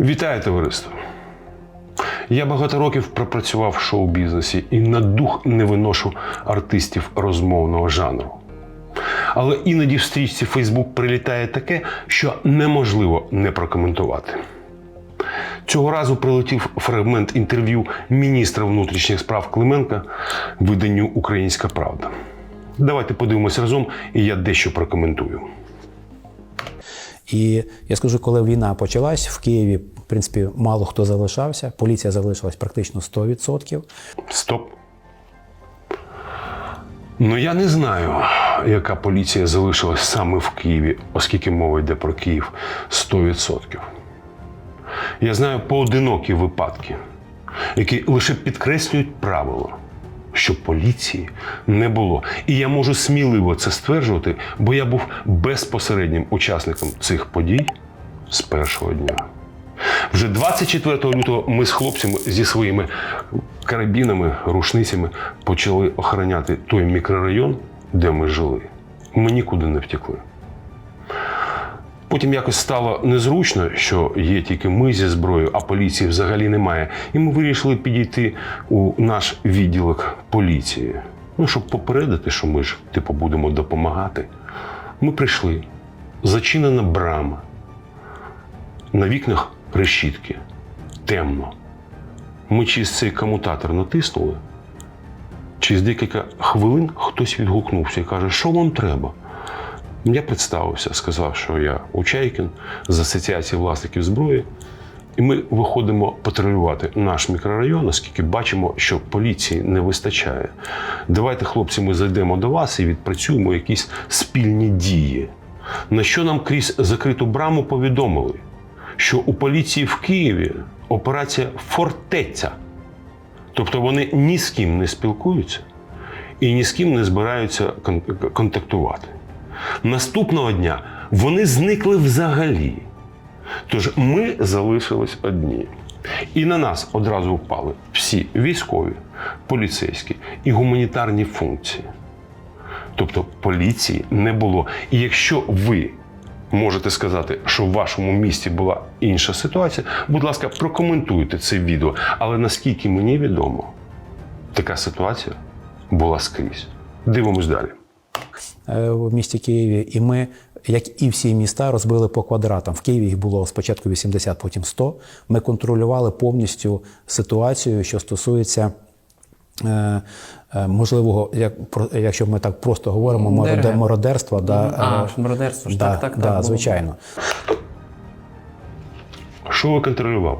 Вітаю товариство! Я багато років пропрацював в шоу-бізнесі і на дух не виношу артистів розмовного жанру. Але іноді в стрічці Facebook прилітає таке, що неможливо не прокоментувати. Цього разу прилетів фрагмент інтерв'ю міністра внутрішніх справ Клименка виданню Українська Правда. Давайте подивимось разом, і я дещо прокоментую. І я скажу, коли війна почалась в Києві, в принципі, мало хто залишався. Поліція залишилась практично 100%. Стоп. Ну я не знаю, яка поліція залишилась саме в Києві, оскільки мова йде про Київ 100%. Я знаю поодинокі випадки, які лише підкреслюють правило, що поліції не було. І я можу сміливо це стверджувати, бо я був безпосереднім учасником цих подій з першого дня. Вже 24 лютого ми з хлопцями зі своїми карабінами, рушницями почали охороняти той мікрорайон, де ми жили. Ми нікуди не втекли. Потім якось стало незручно, що є тільки ми зі зброєю, а поліції взагалі немає. І ми вирішили підійти у наш відділок поліції. Ну, щоб попередити, що ми ж типу будемо допомагати. Ми прийшли. Зачинена брама. На вікнах решітки. Темно. Ми через цей комутатор натиснули. Через декілька хвилин хтось відгукнувся і каже, що вам треба? Я представився, сказав, що я Учайкін з Асоціації власників зброї. І ми виходимо патрулювати наш мікрорайон, оскільки бачимо, що поліції не вистачає. Давайте, хлопці, ми зайдемо до вас і відпрацюємо якісь спільні дії. На що нам крізь закриту браму повідомили, що у поліції в Києві операція фортеця. Тобто вони ні з ким не спілкуються і ні з ким не збираються контактувати. Наступного дня вони зникли взагалі. Тож ми залишились одні. І на нас одразу впали всі військові, поліцейські і гуманітарні функції. Тобто поліції не було. І якщо ви можете сказати, що в вашому місті була інша ситуація, будь ласка, прокоментуйте це відео. Але наскільки мені відомо, така ситуація була скрізь. Дивимось далі. Е, в місті Києві, і ми, як і всі міста, розбили по квадратам. В Києві їх було спочатку 80, потім 100. Ми контролювали повністю ситуацію, що стосується. е, е, Можливого, як про- якщо ми так просто говоримо, мороде- ДРГ. мародерства, да, А, е, мародерство ж, да, так, так, так, да, було. звичайно. Що ви контролювали?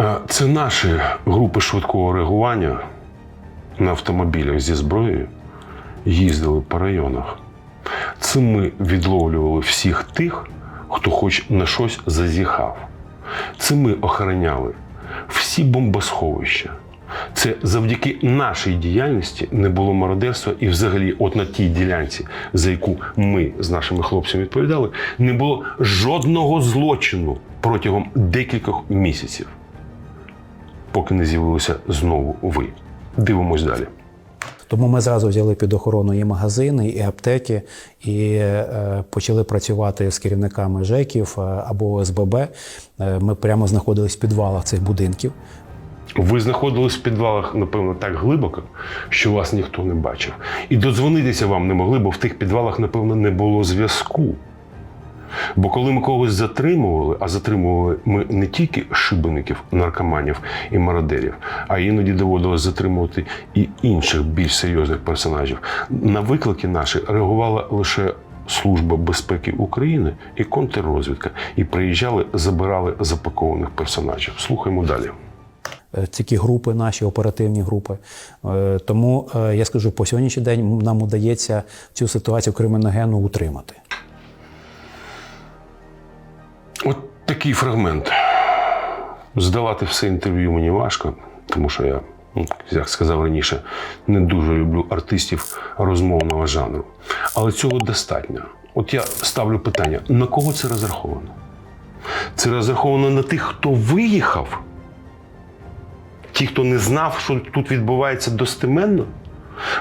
Е, Це наші групи швидкого реагування на автомобілях зі зброєю їздили по районах. Цим ми відловлювали всіх тих, хто хоч на щось зазіхав. Цим ми охороняли всі бомбосховища. Це завдяки нашій діяльності не було мародерства, і взагалі, от на тій ділянці, за яку ми з нашими хлопцями відповідали, не було жодного злочину протягом декількох місяців, поки не з'явилися знову ви. Дивимось далі. Тому ми зразу взяли під охорону і магазини, і аптеки, і е, почали працювати з керівниками ЖЕКів е, або ОСББ. Е, ми прямо знаходились в підвалах цих будинків. Ви знаходились в підвалах, напевно, так глибоко, що вас ніхто не бачив. І додзвонитися вам не могли, бо в тих підвалах, напевно, не було зв'язку. Бо коли ми когось затримували, а затримували ми не тільки шибеників, наркоманів і мародерів, а іноді доводилось затримувати і інших більш серйозних персонажів. На виклики наші реагувала лише Служба безпеки України і контррозвідка. І приїжджали, забирали запакованих персонажів. Слухаємо далі. Е, Такі групи, наші оперативні групи. Е, Тому е, я скажу, по сьогоднішній день нам удається цю ситуацію криміногенну утримати. Такий фрагмент. Здавати все інтерв'ю мені важко, тому що я, ну, як сказав раніше, не дуже люблю артистів розмовного жанру. Але цього достатньо. От я ставлю питання: на кого це розраховано? Це розраховано на тих, хто виїхав? Ті, хто не знав, що тут відбувається достеменно?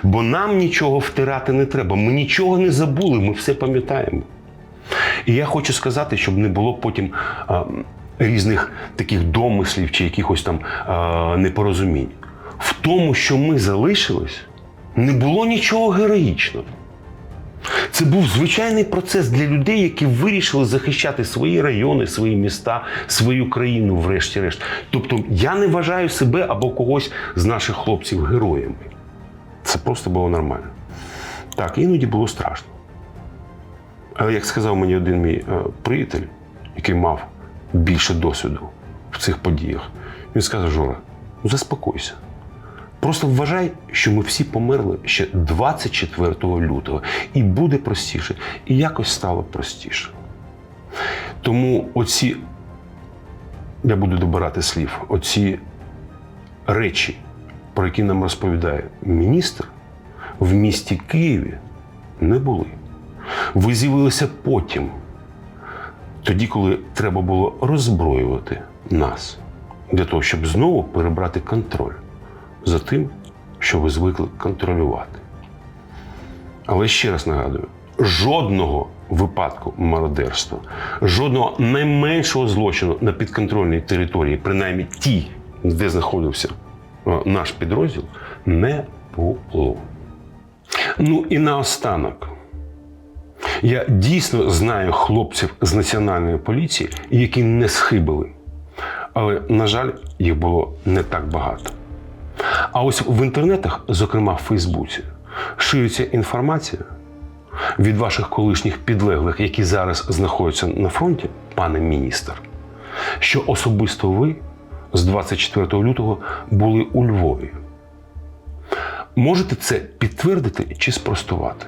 Бо нам нічого втирати не треба. Ми нічого не забули, ми все пам'ятаємо. І я хочу сказати, щоб не було потім а, різних таких домислів чи якихось там а, непорозумінь. В тому, що ми залишились, не було нічого героїчного. Це був звичайний процес для людей, які вирішили захищати свої райони, свої міста, свою країну, врешті-решт. Тобто я не вважаю себе або когось з наших хлопців героями. Це просто було нормально. Так, іноді було страшно. Але як сказав мені один мій е, приятель, який мав більше досвіду в цих подіях, він сказав: Жора, ну заспокойся. Просто вважай, що ми всі померли ще 24 лютого, і буде простіше. І якось стало простіше. Тому оці, я буду добирати слів, оці речі, про які нам розповідає міністр, в місті Києві не були. Ви з'явилися потім, тоді, коли треба було роззброювати нас, для того, щоб знову перебрати контроль за тим, що ви звикли контролювати. Але ще раз нагадую: жодного випадку мародерства, жодного найменшого злочину на підконтрольній території, принаймні ті, де знаходився е, наш підрозділ, не було. Ну і наостанок. Я дійсно знаю хлопців з національної поліції, які не схибили. Але, на жаль, їх було не так багато. А ось в інтернетах, зокрема в Фейсбуці, шириться інформація від ваших колишніх підлеглих, які зараз знаходяться на фронті, пане міністр, що особисто ви з 24 лютого були у Львові. Можете це підтвердити чи спростувати?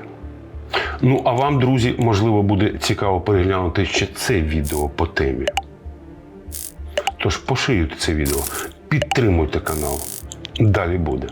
Ну, а вам, друзі, можливо, буде цікаво переглянути ще це відео по темі. Тож поширюйте це відео, підтримуйте канал. Далі буде.